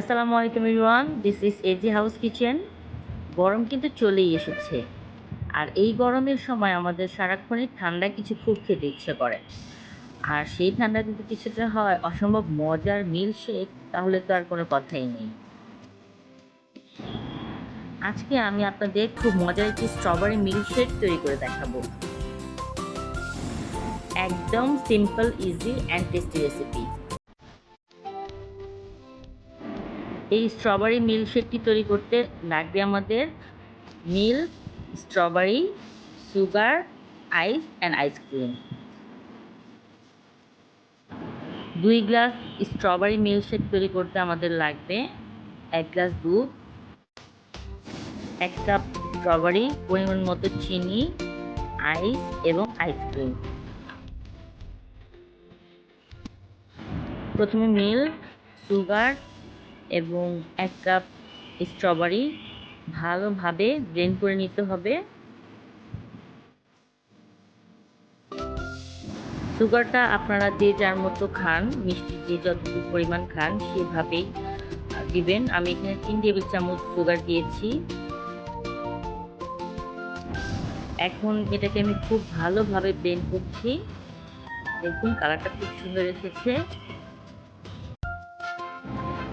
আসসালামু আলাইকুম Irwan this is A G house kitchen গরম কিন্তু চলেই এসেছে। আর এই গরমের সময় আমাদের সারাক্ষণই ঠান্ডা কিছু খুব খেতে ইচ্ছে করে। আর সেই ঠান্ডা যদি কিছুটা হয়, অসম্ভব মজার মিল শেক তাহলে তো আর কোনো কথাই নেই। আজকে আমি আপনাদের খুব মজার একটি স্ট্রবেরি মিল্ক শেক তৈরি করে দেখাবো। একদম simple easy and tasty recipe এই স্ট্রবেরি মিল্কশেকটি তৈরি করতে লাগবে আমাদের milk strawberry, sugar, ice and ice cream দুই গ্লাস স্ট্রবেরি মিল্কশেক তৈরি করতে আমাদের লাগবে এক গ্লাস দুধ, এক কাপ স্ট্রবেরি, পরিমাণ মতো চিনি, আইস, এবং আইসক্রিম প্রথমে মিল্ক সুগার এবং এক কাপ স্ট্রবেরি ভালোভাবে ব্লেন্ড করে নিতে হবে। সুগারটা আপনারা যে যার মতো খান, মিষ্টি যে যতটুকু পরিমাণ খান, সেভাবেই দিবেন। আমি এখানে তিন টেবিল চামচ সুগার দিয়েছি। এখন এটাকে আমি খুব ভালোভাবে ব্লেন্ড করছি। দেখুন, কালারটা খুব সুন্দর এসেছে।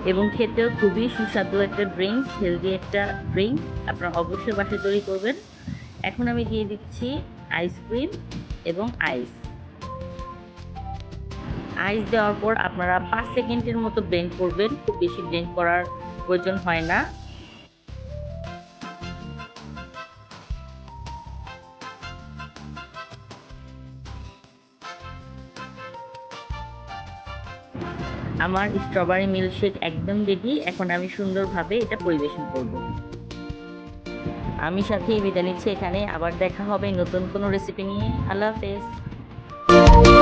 এবং খেতেও খুবই সুস্বাদু একটা ড্রিঙ্ক হেলদি একটা ড্রিঙ্ক আপনারা অবশ্যই বাসায় তৈরি করবেন। এখন আমি দিয়ে দিচ্ছি আইসক্রিম এবং আইস আইস দেওয়ার পর আপনারা পাঁচ সেকেন্ডের মতো ব্লেন্ড করবেন। খুব বেশি ব্লেন্ড করার প্রয়োজন হয় না। আমার স্ট্রবেরি মিল্কশেক একদম রেডি এখন আমি সুন্দরভাবে এটা পরিবেশন করব। আমি সাথে বিদায় নিচ্ছি এখানে, আবার দেখা হবে নতুন কোনো রেসিপি নিয়ে। আল্লাহ হাফেজ।